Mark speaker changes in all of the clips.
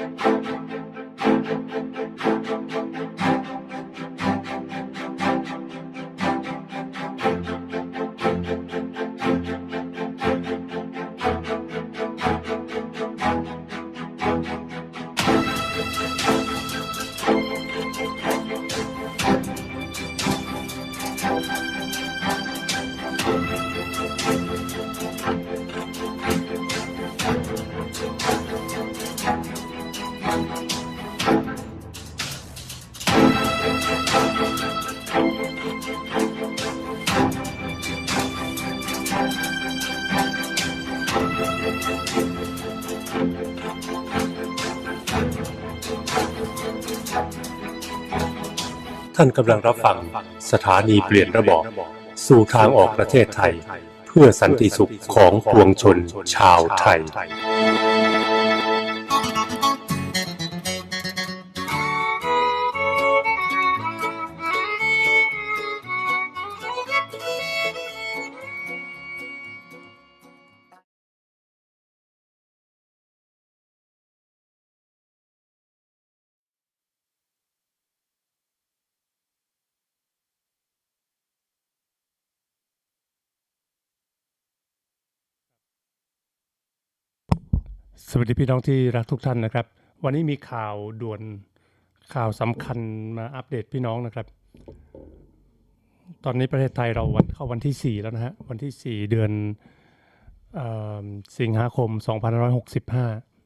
Speaker 1: you ท่านกำลังรับฟังสถานีเปลี่ยนระบอบสู่ทางออกประเทศไทย เพื่อสันติสุขของปวงชนชาวไทย
Speaker 2: สวัสดีพี่น้องที่รักทุกท่านนะครับ วันนี้มีข่าวด่วนข่าวสำคัญมาอัปเดตพี่น้องนะครับ ตอนนี้ประเทศไทยเราวันเข้าวันที่ 4 แล้วนะฮะวันที่ 4 เดือนออสิงหาคม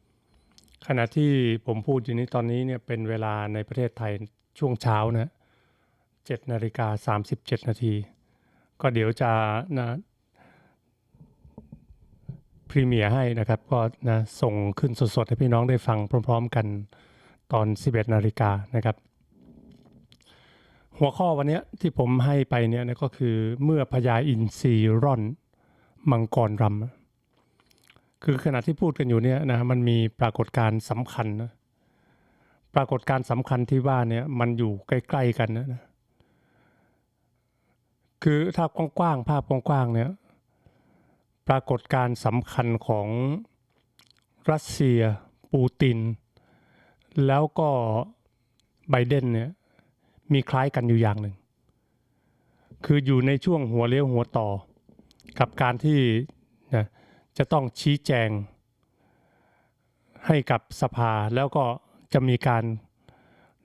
Speaker 2: 2565 ขณะที่ผมพูดอยู่นี้ตอนนี้เนี่ยเป็นเวลาในประเทศไทยช่วงเช้านะ7นาฬิกา37 นาที ก็เดี๋ยวจะนะ พรีเมียร์ให้นะครับ ก็นะส่งขึ้นสดๆ ให้พี่น้องได้ฟังพร้อม ๆ กันตอน 11 นาฬิกานะครับ หัวข้อวันนี้ที่ผมให้ไปเนี่ยนะก็คือเมื่อพญาอินทรีร่อนมังกรรำคือขณะที่พูดกันอยู่เนี่ยนะมันมีปรากฏการณ์สำคัญนะปรากฏการณ์สำคัญที่ว่าเนี่ยมันอยู่ใกล้ ๆ กันนะนะคือถ้ากว้างๆภาพกว้างๆเนี่ย ปรากฏการณ์สำคัญของรัสเซีย ปูติน แล้วก็ไบเดนเนี่ยมีคล้ายกันอยู่อย่างหนึ่ง คืออยู่ในช่วงหัวเลี้ยวหัวต่อ กับการที่นะจะต้องชี้แจง ให้กับสภาแล้วก็จะมีการ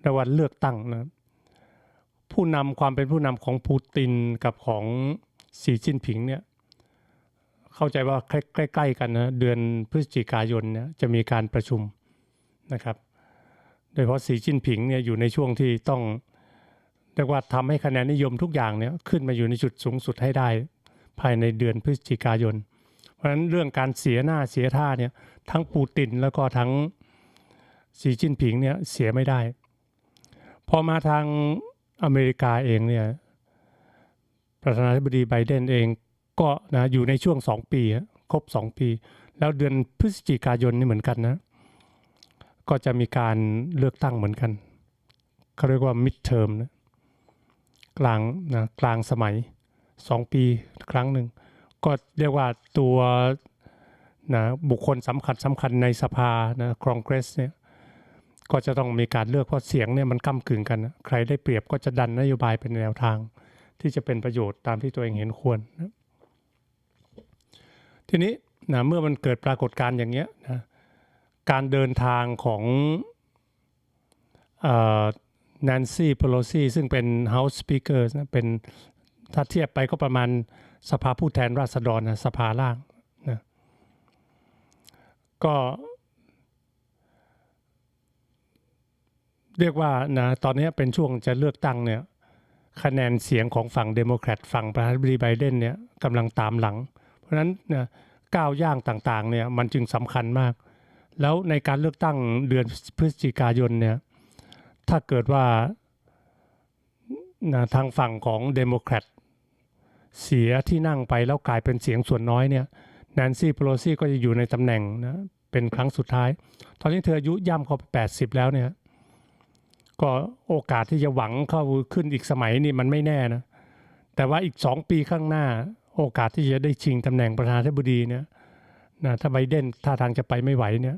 Speaker 2: ในวันเลือกตั้งนะผู้นำความเป็นผู้นำของปูตินกับของสีจิ้นผิงเนี่ย เข้าใจว่าใกล้ ๆ กันนะเดือนพฤศจิกายนเนี่ยจะมีการประชุมนะครับ โดยเฉพาะสีจิ้นผิงเนี่ยอยู่ในช่วงที่ต้องเรียกว่าทำให้คะแนนนิยมทุกอย่างเนี่ยขึ้นมาอยู่ในจุดสูงสุดให้ได้ภายในเดือนพฤศจิกายน เพราะฉะนั้นเรื่องการเสียหน้าเสียท่าเนี่ยทั้งปูตินแล้วก็ทั้งสีจิ้นผิงเนี่ยเสียไม่ได้ พอมาทางอเมริกาเองเนี่ยประธานาธิบดีไบเดนเอง ก็นะอยู่ในช่วงสองปีครบสองปี แล้วเดือนพฤศจิกายนนี่เหมือนกันนะ ก็จะมีการเลือกตั้งเหมือนกันเขาเรียกว่า mid term นะกลางนะกลางสมัยสองปีครั้งหนึ่ง ก็เรียกว่าตัวนะบุคคลสำคัญสำคัญในสภานะคองเกรสเนี่ยก็จะต้องมีการเลือกเพราะเสียงเนี่ยมันก้ากึ่งกันนะใครได้เปรียบก็จะดันนโยบายเป็นแนวทาง ที่จะเป็นประโยชน์ตามที่ตัวเองเห็นควรนะ ทีนี้นะเมื่อมันเกิดปรากฏการณ์อย่างเงี้ยนะการเดินทางของแนนซี่เพโลซีซึ่งเป็น House Speaker นะเป็นถ้าเทียบไปก็ประมาณสภาผู้แทนราษฎรนะสภาล่างนะก็เรียกว่านะตอนนี้เป็นช่วงจะเลือกตั้งเนี่ยคะแนนเสียงของฝั่งเดโมแครตฝั่งประธานาธิบดีไบเดนเนี่ยกำลังตามหลัง ราะฉะนั้นเนะก้าวย่างต่างๆเนี่ยมันจึงสำคัญมาก แล้วในการเลือกตั้งเดือนพฤศจิกายนเนี่ยถ้าเกิดว่าทางฝั่งของเดโมแครตเสียที่นั่งไปแล้วกลายเป็นเสียงส่วนน้อยเนี่ยแนนซี่เพโลซีก็จะอยู่ในตำแหน่งนะเป็นครั้งสุดท้าย ตอนนี้เธออายุย่ำเข้าไป 80 แล้วเนี่ยก็โอกาสที่จะหวังเข้าขึ้นอีกสมัยนี่มันไม่แน่นะแต่ว่าอีกสองปีข้างหน้า โอกาสที่จะได้ชิงตำแหน่งประธานาธิบดีเนี่ยนะถ้าไบเดนท่าทางจะไปไม่ไหวเนี่ย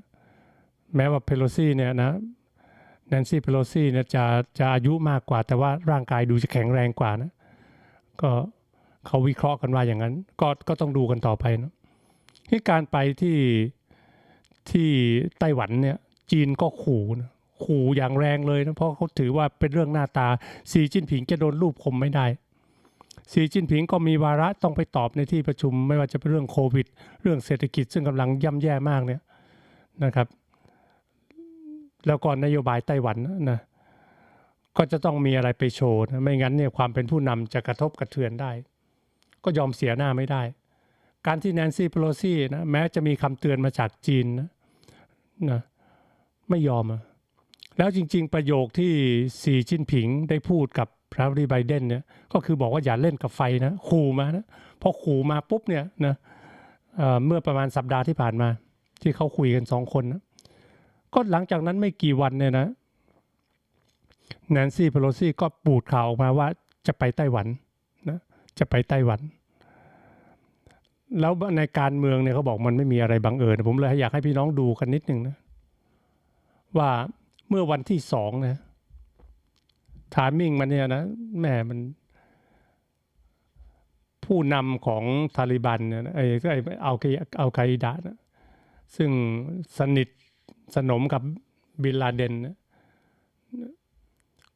Speaker 2: แม้ว่าเพโลซี่เนี่ยนะแนนซี่เพโลซี่เนี่ยจะจะอายุมากกว่า แต่ว่าร่างกายดูจะแข็งแรงกว่านะก็เขาวิเคราะห์กันว่าอย่างนั้น ก็ก็ต้องดูกันต่อไปนะที่การไปที่ที่ไต้หวันเนี่ยจีนก็ขู่นะขู่อย่างแรงเลยนะเพราะเขาถือว่าเป็นเรื่องหน้าตาสีจิ้นผิงจะโดนรูปคมไม่ได้ สีจิ้นผิงก็มีวาระต้องไปตอบในที่ประชุม ไม่ว่าจะเป็นเรื่องโควิด เรื่องเศรษฐกิจซึ่งกำลังย่ำแย่มากเนี่ยนะครับ แล้วก็นนโยบายไต้หวันนะก็จะต้องมีอะไรไปโชว์นะไม่งั้นเนี่ยความเป็นผู้นำจะกระทบกระเทือนได้ ก็ยอมเสียหน้าไม่ได้ การที่แนนซี่เพโลซี่นะแม้จะมีคำเตือนมาจากจีนนะนะไม่ยอมแล้วจริง ๆ ประโยคที่สีจิ้นผิงได้พูดกับ พระรีไบเดนเนี่ยก็คือบอกว่าอย่าเล่นกับไฟนะขู่มานะพอขู่มาปุ๊บเนี่ยนะเเมื่อประมาณสัปดาห์ที่ผ่านมา ที่เขาคุยกันสองคนนะก็หลังจากนั้นไม่กี่วันเนี่ยนะแนนซี่เพโลซี่ก็ปูดข่าวออกมาว่าจะไปไต้หวันนะจะไปไต้หวัน แล้วในการเมืองเนี่ยเขาบอกมันไม่มีอะไรบังเอิญผมเลยอยากให้พี่น้องดูกันนิดหนึ่งนะว่าเมื่อวันที่สองนะ ทามิ่งมันเนี่ยนะแหม่มัน ผู้นำของทาลิบันเนี่ยไอ้ไอ้เอาไกเอาไกอิดะนะซึ่งสนิทสนมกับบินลาเดนนะ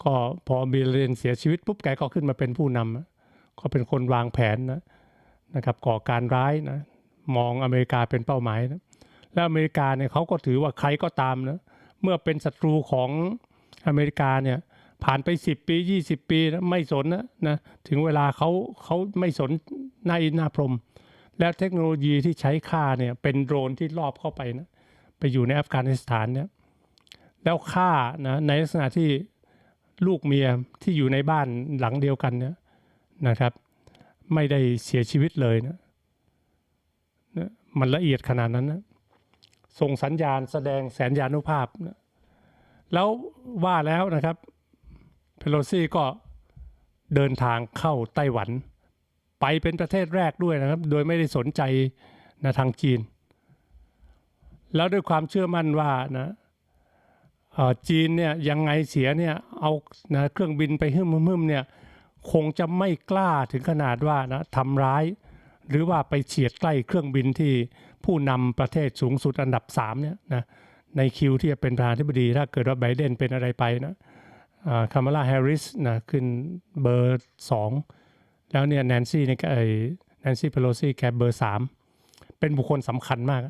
Speaker 2: ก็พอบินลาเดนเสียชีวิตปุ๊บแกก็ขึ้นมาเป็นผู้นำก็เป็นคนวางแผนนะนะครับก่อการร้ายนะมองอเมริกาเป็นเป้าหมายนะแล้วอเมริกาเนี่ยเขาก็ถือว่าใครก็ตามนะเมื่อเป็นศัตรูของอเมริกาเนี่ย ผ่านไป 10 ปี 20 ปีไม่สนนะนะถึงเวลาเขาเขาไม่สนหน้าอินหน้าพรม และเทคโนโลยีที่ใช้ฆ่าเนี่ยเป็นโดรนที่ลอบเข้าไปนะไปอยู่ในอัฟกานิสถานเนี่ยแล้วฆ่านะในลักษณะที่ลูกเมียที่อยู่ในบ้านหลังเดียวกันเนี่ยนะครับ ไม่ได้เสียชีวิตเลยนะนะมันละเอียดขนาดนั้นนะส่งสัญญาณแสดงแสนยานุภาพนะแล้วว่าแล้วนะครับ เพโลซี่ก็เดินทางเข้าไต้หวัน ไปเป็นประเทศแรกด้วยนะครับ โดยไม่ได้สนใจนะทางจีน แล้วด้วยความเชื่อมั่นว่านะอ่อจีนเนี่ยยังไงเสียเนี่ยเอานะเครื่องบินไปหึ่มหึ่มเนี่ยคงจะไม่กล้าถึงขนาดว่านะทำร้าย หรือว่าไปเฉียดใกล้เครื่องบินที่ผู้นำประเทศสูงสุดอันดับ3เนี่ยนะในคิวที่จะเป็นประธานาธิบดีถ้าเกิดว่าไบเดนเป็นอะไรไปนะ คามาลาแฮร์ริสนะขึ้นเบอร์สองแล้วเนี่ยแนนซี่เนี่ยไอแนนซี่เพโลซี่แกเบอร์สามเป็นบุคคลสำคัญมาก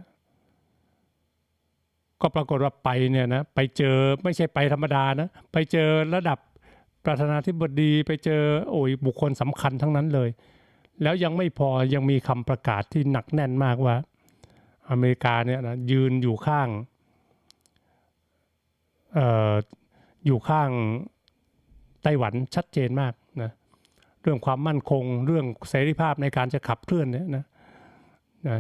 Speaker 2: ก็ปรากฏว่าไปเนี่ยนะไปเจอไม่ใช่ไปธรรมดานะ ไปเจอระดับประธานาธิบดีไปเจอโอ้ยบุคคลสำคัญทั้งนั้นเลย แล้วยังไม่พอยังมีคำประกาศที่หนักแน่นมากว่า อเมริกาเนี่ยนะยืนอยู่ข้างเอยู่ข้างไต้หวันชัดเจนมากนะเรื่องความมั่นคงเรื่องเสรีภาพในการจะขับเคลื่อนเนี่ยนะนะ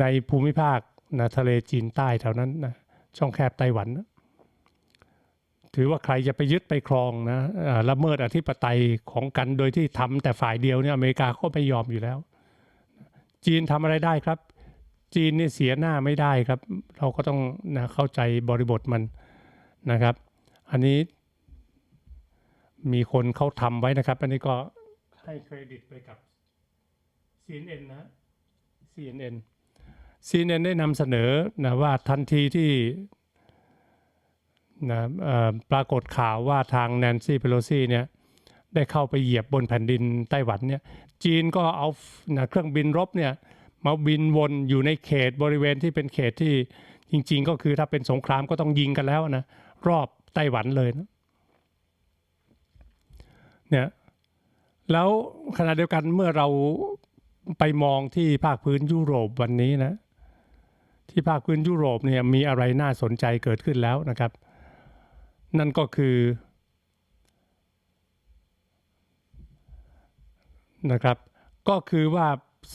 Speaker 2: ในภูมิภาคนะทะเลจีนใต้แถวนั้นนะช่องแคบไต้หวันนะถือว่าใครจะไปยึดไปครองนะอ่าละเมิดอธิปไตยของกันโดยที่ทำแต่ฝ่ายเดียวเนี่ยอเมริกาก็ไม่ยอมอยู่แล้ว จีนทำอะไรได้ครับ จีนเนี่ยเสียหน้าไม่ได้ครับ เราก็ต้องนะเข้าใจบริบทมัน นะครับ อันนี้มีคนเขาทำไว้นะครับ อันนี้ก็ให้เครดิตไปกับ CNN นะ CNN CNN ได้นำเสนอนะว่าทันทีที่นะปรากฏข่าวว่าทางแนนซี่เพโลซีเนี่ยได้เข้าไปเหยียบบนแผ่นดินไต้หวันเนี่ยจีนก็เอานะเครื่องบินรบเนี่ยมาบินวนอยู่ในเขตบริเวณที่เป็นเขตที่จริง ๆ ก็คือถ้าเป็นสงครามก็ต้องยิงกันแล้วนะ รอบไต้หวันเลยนะเนี่ยแล้วขณะเดียวกันเมื่อเราไปมองที่ภาคพื้นยุโรปวันนี้นะ ที่ภาคพื้นยุโรปเนี่ยมีอะไรน่าสนใจเกิดขึ้นแล้วนะครับ นั่นก็คือนะครับ ก็คือว่า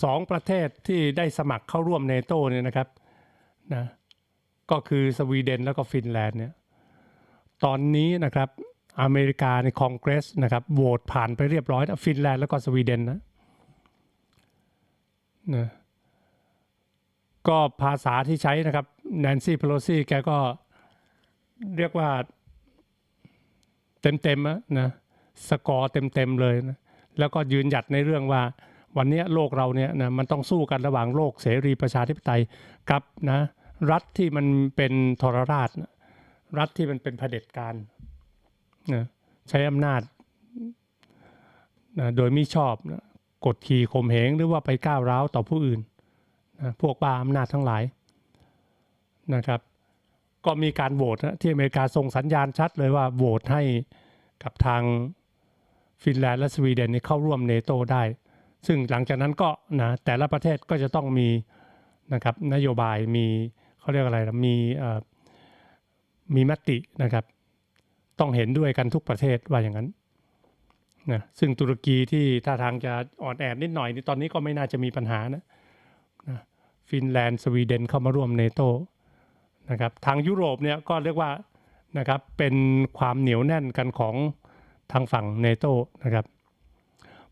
Speaker 2: สองประเทศที่ได้สมัครเข้าร่วมเนโตเนี่ยนะครับนะก็คือสวีเดนแล้วก็ฟินแลนด์เนี่ย ตอนนี้นะครับอเมริกาในคองเกรสนะครับโหวตผ่านไปเรียบร้อยฟินแลนด์แล้วก็สวีเดนนะนะก็ภาษาที่ใช้นะครับแนนซี่เพโลซี่แกก็เรียกว่าเต็มๆอะนะสกอร์เต็มๆเลยนะแล้วก็ยืนหยัดในเรื่องว่าวันนี้โลกเราเนี่ยนะมันต้องสู้กันระหว่างโลกเสรีประชาธิปไตยกับนะรัฐที่มันเป็นทรราชนะ รัฐที่มันเป็นเผด็จการนะใช้อำนาจนะโดยมิชอบนะกดขี่ข่มเหงหรือว่าไปก้าวร้าวต่อผู้อื่นนะพวกบ้าอำนาจทั้งหลายนะครับ ก็มีการโหวตนะที่อเมริกาส่งสัญญาณชัดเลยว่าโหวตให้กับทางฟินแลนด์และสวีเดนเข้าร่วมเนโตได้ ซึ่งหลังจากนั้นก็นะแต่ละประเทศก็จะต้องมีนะครับนโยบายมีเขาเรียกอะไรนะมีเอ่อ มีมตินะครับ ต้องเห็นด้วยกันทุกประเทศว่าอย่างนั้นนะซึ่งตุรกีที่ท่าทางจะอ่อนแอนิดหน่อยนี่ตอนนี้ก็ไม่น่าจะมีปัญหานะนะฟินแลนด์สวีเดนเข้ามาร่วมเนโตนะครับทางยุโรปเนี่ยก็เรียกว่านะครับเป็นความเหนียวแน่นกันของทางฝั่งเนโตนะครับ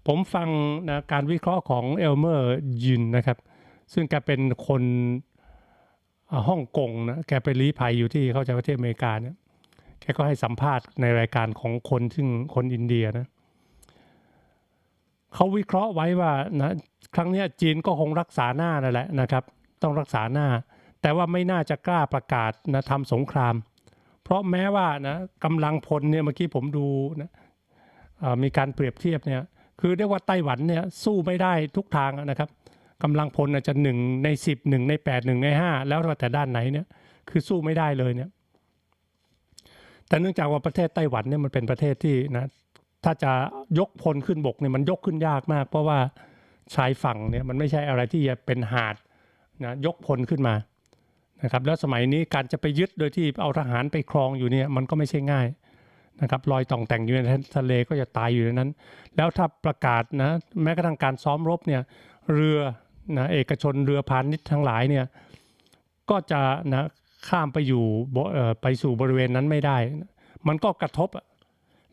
Speaker 2: ผมฟังนะการวิเคราะห์ของเอลเมอร์ยินนะครับ ซึ่งแกเป็นคน ฮ่องกงนะแกไปลี้ภัยอยู่ที่เข้าใจประเทศอเมริกาเนี่ยแกก็ให้สัมภาษณ์ในรายการของคนซึ่งคนอินเดียนะเขาวิเคราะห์ไว้ว่านะครั้งนี้จีนก็คงรักษาหน้านั่นแหละนะครับ ต้องรักษาหน้า แต่ว่าไม่น่าจะกล้าประกาศนะทำสงคราม เพราะแม้ว่านะกำลังพลเนี่ยเมื่อกี้ผมดูนะมีการเปรียบเทียบเนี่ยคือเรียกว่าไต้หวันเนี่ยสู้ไม่ได้ทุกทางนะครับ กำลังพลอาจจะหนึ่งในสิบหนึ่งในแปดหนึ่งในห้าแล้วแต่ด้านไหนเนี่ยคือสู้ไม่ได้เลยเนี่ย แต่เนื่องจากว่าประเทศไต้หวันเนี่ยมันเป็นประเทศที่นะถ้าจะยกพลขึ้นบกเนี่ยมันยกขึ้นยากมาก เพราะว่าชายฝั่งเนี่ยมันไม่ใช่อะไรที่จะเป็นหาดนะยกพลขึ้นมานะครับแล้วสมัยนี้การจะไปยึดโดยที่เอาทหารไปครองอยู่เนี่ยมันก็ไม่ใช่ง่ายนะครับลอยต่องแต่งอยู่ในทะเลก็จะตายอยู่ในนั้น แล้วถ้าประกาศนะแม้กระทั่งการซ้อมรบเนี่ยเรือ นะเอกชนเรือพาณิชย์ทั้งหลายเนี่ยก็จะนะข้ามไปอยู่ไปสู่บริเวณนั้นไม่ได้ มันก็กระทบ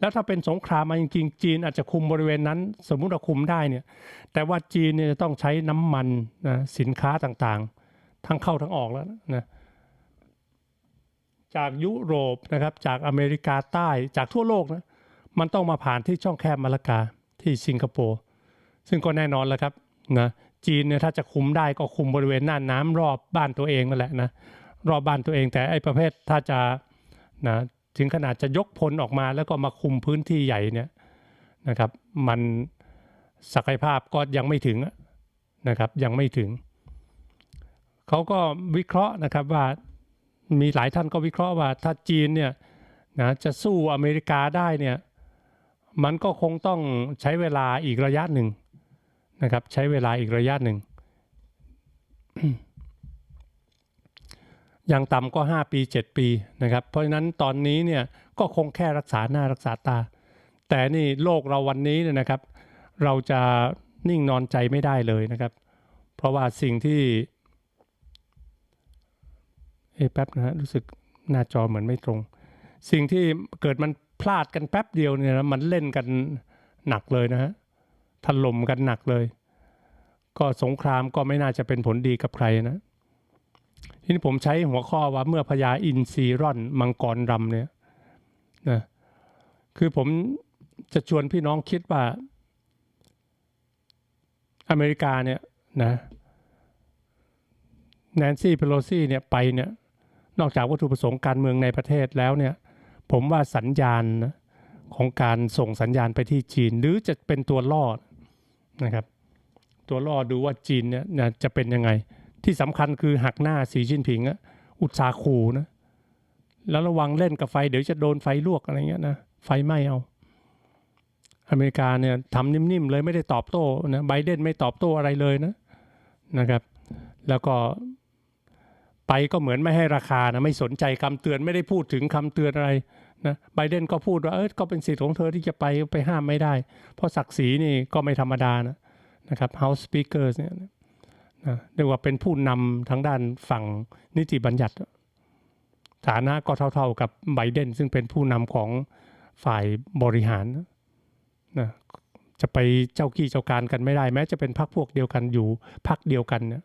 Speaker 2: แล้วถ้าเป็นสงครามมาจริงๆจีนอาจจะคุมบริเวณนั้น สมมุติว่าคุมได้เนี่ยแต่ว่าจีนเนี่ยจะต้องใช้น้ำมันนะสินค้าต่างๆ ทั้งเข้าทั้งออกแล้วนะจากยุโรปนะครับจากอเมริกาใต้จากทั่วโลกนะมันต้องมาผ่านที่ช่องแคบมาลากาที่สิงคโปร์ซึ่งก็แน่นอนแล้วครับนะ จีนเนี่ยถ้าจะคุมได้ก็คุมบริเวณน่านน้ำรอบบ้านตัวเองนั่นแหละนะรอบบ้านตัวเองแต่ไอ้ประเภทถ้าจะนะถึงขนาดจะยกพลออกมาแล้วก็มาคุมพื้นที่ใหญ่เนี่ยนะครับมันศักยภาพก็ยังไม่ถึงนะครับยังไม่ถึง เขาก็วิเคราะห์นะครับว่ามีหลายท่านก็วิเคราะห์ว่าถ้าจีนเนี่ยนะจะสู้อเมริกาได้เนี่ยมันก็คงต้องใช้เวลาอีกระยะหนึ่ง นะครับ ใช้เวลาอีกระยะหนึ่ง อย่างต่ำก็ 5 ปี 7 ปีนะครับ เพราะฉะนั้นตอนนี้เนี่ยก็คงแค่รักษาหน้ารักษาตา แต่นี่โลกเราวันนี้เนี่ยนะครับ เราจะนิ่งนอนใจไม่ได้เลยนะครับ เพราะว่าสิ่งที่เอะแป๊บนะฮะรู้สึกหน้าจอเหมือนไม่ตรง สิ่งที่เกิดมันพลาดกันแป๊บเดียวเนี่ยนะมันเล่นกันหนักเลยนะฮะ ถล่มกันหนักเลย ก็สงครามก็ไม่น่าจะเป็นผลดีกับใครนะทีนี้ผมใช้หัวข้อว่าเมื่อพญาอินทรีร่อนมังกรรำเนี่ยนะคือผมจะชวนพี่น้องคิดว่า อเมริกาเนี่ยนะแนนซี่เพโลซี่เนี่ยไปเนี่ยนอกจากวัตถุประสงค์การเมืองในประเทศแล้วเนี่ย ผมว่าสัญญาณนะของการส่งสัญญาณไปที่จีน หรือจะเป็นตัวล่อ นะครับ ตัวล่อดูว่าจีนเนี่ยจะเป็นยังไง ที่สำคัญคือหักหน้าสีจิ้นผิงอะอุตสาหขูนะ แล้วระวังเล่นกับไฟเดี๋ยวจะโดนไฟลวกอะไรเงี้ยนะ ไฟไหม้เอา อเมริกาเนี่ยทำนิ่มๆเลยไม่ได้ตอบโต้นะไบเดนไม่ตอบโต้อะไรเลยนะนะครับ แล้วก็ไปก็เหมือนไม่ให้ราคานะไม่สนใจคำเตือนไม่ได้พูดถึงคำเตือนอะไร นะไบเดนก็พูดว่าเออก็เป็นสิทธิ์ของเธอที่จะไปไปห้ามไม่ได้ เพราะศักดิ์ศรีนี่ก็ไม่ธรรมดานะนะครับ House Speakers เนี่ยนะเรียกว่าเป็นผู้นำทางด้านฝั่งนิติบัญญัติฐานะก็เท่าๆกับไบเดนซึ่งเป็นผู้นำของฝ่ายบริหารนะจะไปเจ้ากี้เจ้าการกันไม่ได้ แม้จะเป็นพรรคพวกเดียวกันอยู่พรรคเดียวกันเนี่ย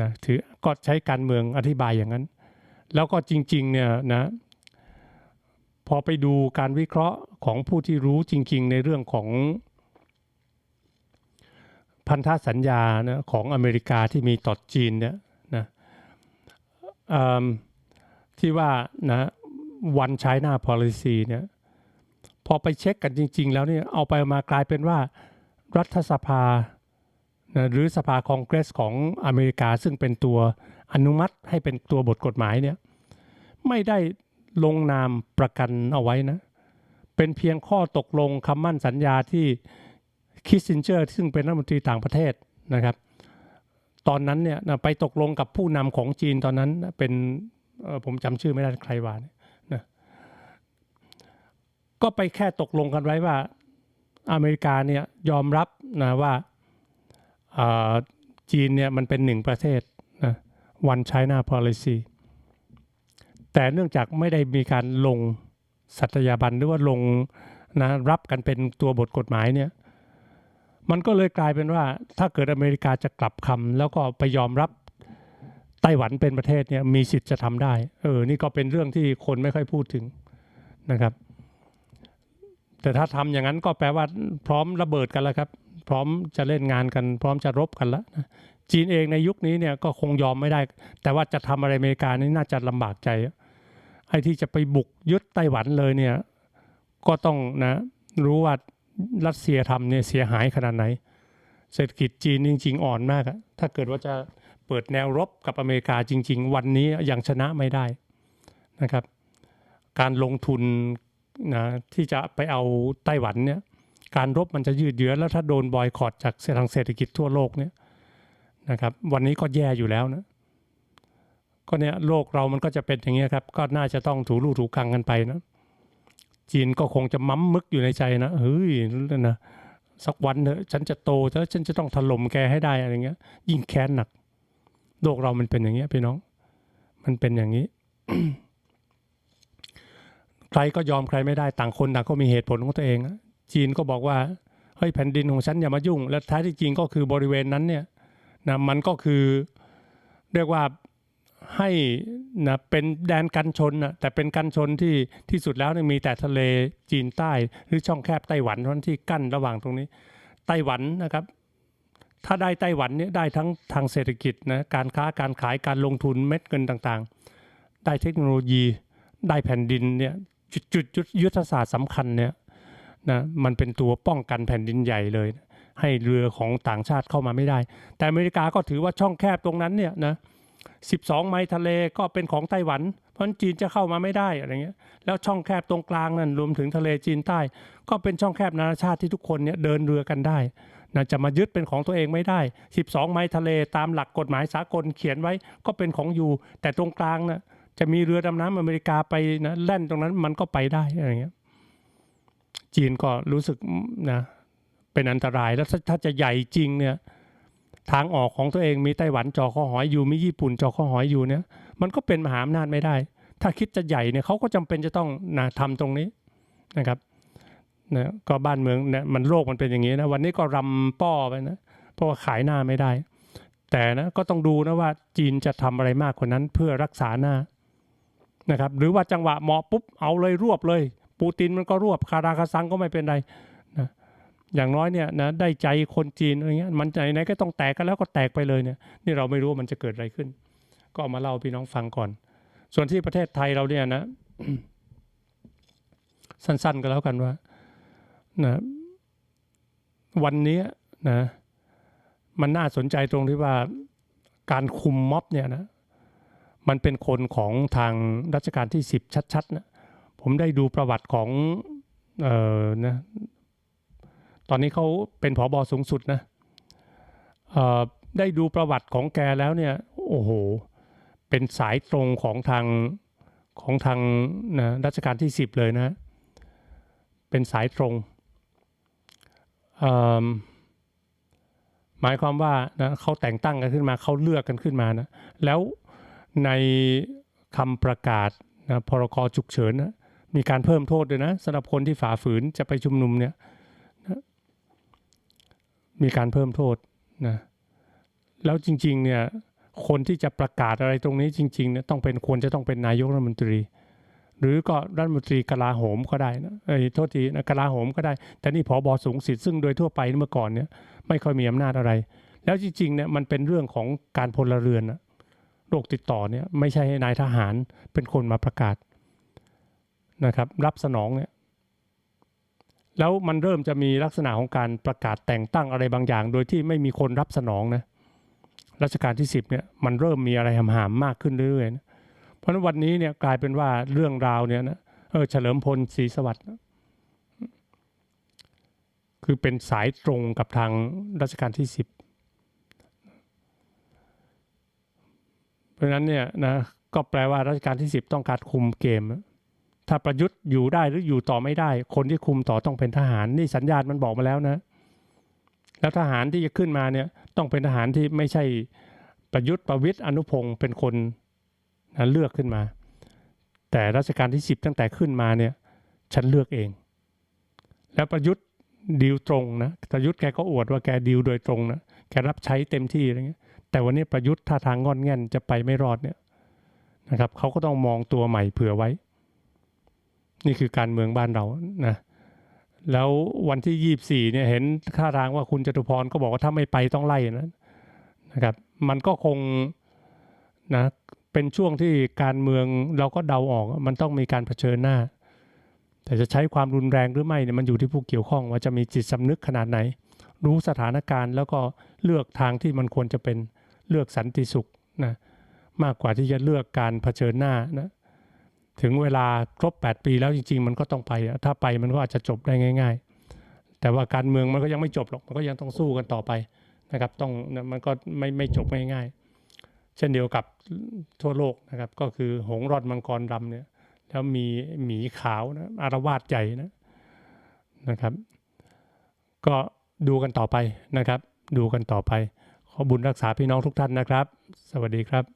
Speaker 2: นะถือก็ใช้การเมืองอธิบายอย่างนั้น แล้วก็จริงๆเนี่ยนะ พอไปดูการวิเคราะห์ของผู้ที่รู้จริง ๆ ในเรื่องของพันธสัญญานะของอเมริกาที่มีต่อจีนเนี่ยนะที่ว่านะวันใช้หน้า policy เนี่ยพอไปเช็คกันจริง ๆ แล้วเนี่ยเอาไปมากลายเป็นว่ารัฐสภานะหรือสภาคองเกรสของอเมริกาซึ่งเป็นตัวอนุมัติให้เป็นตัวบทกฎหมายเนี่ยไม่ได้ ลงนามประกันเอาไว้นะ เป็นเพียงข้อตกลงคำมั่นสัญญาที่คิสซินเจอร์ ซึ่งเป็นรัฐมนตรีต่างประเทศนะครับ ตอนนั้นเนี่ยไปตกลงกับผู้นำของจีนตอนนั้นเป็นผมจำชื่อไม่ได้ใครว่าเนี่ยนะ ก็ไปแค่ตกลงกันไว้ว่าอเมริกาเนี่ยยอมรับนะว่าจีนเนี่ยมันเป็นหนึ่งประเทศนะ one China policy แต่เนื่องจากไม่ได้มีการลงสัตยาบันหรือว่าลงนะรับกันเป็นตัวบทกฎหมายเนี่ยมันก็เลยกลายเป็นว่า ถ้าเกิดอเมริกาจะกลับคำแล้วก็ไปยอมรับไต้หวันเป็นประเทศเนี่ยมีสิทธิ์จะทำได้ เออ นี่ก็เป็นเรื่องที่คนไม่ค่อยพูดถึงนะครับ แต่ถ้าทำอย่างนั้นก็แปลว่าพร้อมระเบิดกันแล้วครับ พร้อมจะเล่นงานกัน พร้อมจะรบกันแล้วจีนเองในยุคนี้เนี่ยก็คงยอมไม่ได้ แต่ว่าจะทำอะไรอเมริกานี่น่าจะลำบากใจ ไอ้ที่จะไปบุกยึดไต้หวันเลยเนี่ย ก็ต้องนะรู้ว่ารัสเซียทำเนี่ยเสียหายขนาดไหน เศรษฐกิจจีนจริง ๆ อ่อนมากอะถ้าเกิดว่าจะเปิดแนวรบกับอเมริกาจริง ๆ วันนี้ยังชนะไม่ได้นะครับ การลงทุนนะที่จะไปเอาไต้หวันเนี่ย การรบมันจะยืดเยื้อแล้วถ้าโดนบอยคอรดจากทางเศรษฐกิจทั่วโลกเนี่ยนะครับ วันนี้ก็แย่อยู่แล้วนะ ก็เนี่ยโลกเรามันก็จะเป็นอย่างเงี้ยครับ ก็น่าจะต้องถูรูถูกังกันไปนะ จีนก็คงจะมั้มมึกอยู่ในใจนะเฮ้ยนะสักวันเถอะฉันจะโตแล้วฉันจะต้องถล่มแกให้ได้อะไรเงี้ย ยิ่งแค้นหนัก โลกเรามันเป็นอย่างเงี้ยพี่น้อง มันเป็นอย่างนี้ ใครก็ยอมใครไม่ได้ต่างคนต่างก็มีเหตุผลของตัวเอง จีนก็บอกว่าเฮ้ยแผ่นดินของฉันอย่ามายุ่ง และท้ายที่จริงก็คือบริเวณนั้นเนี่ยนะมันก็คือเรียกว่า ให้นะเป็นแดนกันชนนะแต่เป็นกันชนที่ที่สุดแล้วเนี่ยมีแต่ทะเลจีนใต้ หรือช่องแคบไต้หวันเท่านั้นที่กั้นระหว่างตรงนี้ ไต้หวันนะครับ ถ้าได้ไต้หวันเนี่ยได้ทั้งทางเศรษฐกิจนะการค้าการขายการลงทุนเม็ดเงินต่างๆ ได้เทคโนโลยีได้แผ่นดินเนี่ยจุดจุดจุดยุทธศาสตร์สำคัญเนี่ยนะมันเป็นตัวป้องกันแผ่นดินใหญ่เลย ให้เรือของต่างชาติเข้ามาไม่ได้ แต่อเมริกาก็ถือว่าช่องแคบตรงนั้นเนี่ยนะ 12 ไมล์ทะเลก็เป็นของไต้หวัน เพราะนั้นจีนจะเข้ามาไม่ได้อะไรเงี้ยแล้วช่องแคบตรงกลางนั่นรวมถึงทะเลจีนใต้ ก็เป็นช่องแคบนานาชาติที่ทุกคนเนี่ยเดินเรือกันได้นะจะมายึดเป็นของตัวเองไม่ได้ 12 ไมล์ทะเลตามหลักกฎหมายสากลเขียนไว้ก็เป็นของอยู่ แต่ตรงกลางนะจะมีเรือดำน้ำอเมริกาไปนะแล่นตรงนั้นมันก็ไปได้อะไรเงี้ยจีนก็รู้สึกนะเป็นอันตรายแล้วถ้าจะใหญ่จริงเนี่ย ทางออกของตัวเองมีไต้หวันจอข้อหอยอยู่มีญี่ปุ่นจอข้อหอยอยู่เนี่ย มันก็เป็นมหาอำนาจไม่ได้ ถ้าคิดจะใหญ่เนี่ยเขาก็จำเป็นจะต้องนะทำตรงนี้นะครับนะก็บ้านเมืองเนี่ยมันโลกมันเป็นอย่างนี้นะวันนี้ก็รำป้อไปนะเพราะว่าขายหน้าไม่ได้ แต่นะก็ต้องดูนะว่าจีนจะทำอะไรมากกว่านั้นเพื่อรักษาหน้านะครับหรือว่าจังหวะเหมาะปุ๊บเอาเลยรวบเลย ปูตินมันก็รวบคาราคาซังก็ไม่เป็นไร อย่างน้อยเนี่ยนะได้ใจคนจีนอะไรเงี้ยมันไหนไหนก็ต้องแตกกันแล้วก็แตกไปเลยเนี่ยนี่เราไม่รู้ว่ามันจะเกิดอะไรขึ้น ก็เอามาเล่าพี่น้องฟังก่อน ส่วนที่ประเทศไทยเราเนี่ยนะ สั้น ๆก็แล้วกันว่านะวันนี้นะมันน่าสนใจตรงที่ว่าการคุมม็อบเนี่ยนะมันเป็นคนของทางรัชกาลที่สิบชัดๆนะผมได้ดูประวัติของเออนะ ตอนนี้เขาเป็นผอบอสูงสุดนะได้ดูประวัติของแกแล้วเนี่ยโอ้โห เป็นสายตรงของทางของทางนะรัชกาลที่สิบเลยนะ เป็นสายตรงหมายความว่านะเขาแต่งตั้งกันขึ้นมาเขาเลือกกันขึ้นมานะแล้วในคำประกาศนะพรกฉุกเฉินนะมีการเพิ่มโทษด้วยนะสำหรับคนที่ฝ่าฝืนจะไปชุมนุมเนี่ย มีการเพิ่มโทษนะแล้วจริง ๆ เนี่ยคนที่จะประกาศอะไรตรงนี้จริงๆเนี่ยต้องเป็นควรจะต้องเป็นนายกรัฐมนตรี หรือก็รัฐมนตรีกลาโหมก็ได้นะเอ้ยโทษทีนะกลาโหมก็ได้ แต่นี่ผอบอสูงสุดซึ่งโดยทั่วไปเมื่อก่อนเนี่ยไม่ค่อยมีอำนาจอะไร แล้วจริงๆเนี่ยมันเป็นเรื่องของการพลเรือนนะโรคติดต่อเนี่ยไม่ใช่ให้นายทหารเป็นคนมาประกาศนะครับ รับสนองเนี่ย แล้วมันเริ่มจะมีลักษณะของการประกาศแต่งตั้งอะไรบางอย่าง โดยที่ไม่มีคนรับสนองนะรัชกาลที่สิบเนี่ยมันเริ่มมีอะไรหำหามมากขึ้นเรื่อยๆนะเพราะฉะนั้นวันนี้เนี่ยกลายเป็นว่าเรื่องราวเนี่ยนะเออเฉลิมพลศรีสวัสดิ์คือเป็นสายตรงกับทางรัชกาลที่สิบเพราะฉะนั้นเนี่ยนะก็แปลว่ารัชกาลที่สิบต้องการคุมเกม ถ้าประยุทธ์อยู่ได้หรืออยู่ต่อไม่ได้ คนที่คุมต่อต้องเป็นทหาร นี่สัญญาณมันบอกมาแล้วนะ แล้วทหารที่จะขึ้นมาเนี่ยต้องเป็นทหารที่ไม่ใช่ประยุทธ์ประวิทย์อนุพงศ์เป็นคนนะเลือกขึ้นมา แต่รัชกาลที่สิบตั้งแต่ขึ้นมาเนี่ยฉันเลือกเอง แล้วประยุทธ์ดีลตรงนะประยุทธ์แกก็อวดว่าแกดีลโดยตรงนะแกรับใช้เต็มที่อะไรเงี้ยแต่วันนี้ประยุทธ์ท่าทางงอนแง่นจะไปไม่รอดเนี่ยนะครับเขาก็ต้องมองตัวใหม่เผื่อไว้ นี่คือการเมืองบ้านเรานะแล้ววันที่ยี่สี่เนี่ยเห็นท่าทางว่าคุณจตุพรก็บอกว่าถ้าไม่ไปต้องไล่นะนะครับ มันก็คงนะเป็นช่วงที่การเมืองเราก็เดาออก มันต้องมีการเผชิญหน้า แต่จะใช้ความรุนแรงหรือไม่เนี่ยมันอยู่ที่ผู้เกี่ยวข้องว่าจะมีจิตสำนึกขนาดไหน รู้สถานการณ์แล้วก็เลือกทางที่มันควรจะเป็นเลือกสันติสุขนะมากกว่าที่จะเลือกการเผชิญหน้านะ ถึงเวลาครบ 8 ปีแล้วจริง ๆ มันก็ต้องไปอะถ้าไปมันก็อาจจะจบได้ง่าย ๆ แต่ว่าการเมืองมันก็ยังไม่จบหรอก มันก็ยังต้องสู้กันต่อไปนะครับ ต้องมันก็ไม่ไม่จบง่ายๆ เช่นเดียวกับทั่วโลกนะครับ ก็คือหงรอดมังกรดำเนี่ย แล้วมีหมีขาวนะอารวาสใหญ่นะนะครับ ก็ดูกันต่อไปนะครับ ดูกันต่อไป ขอบุญรักษาพี่น้องทุกท่านนะครับ สวัสดีครับ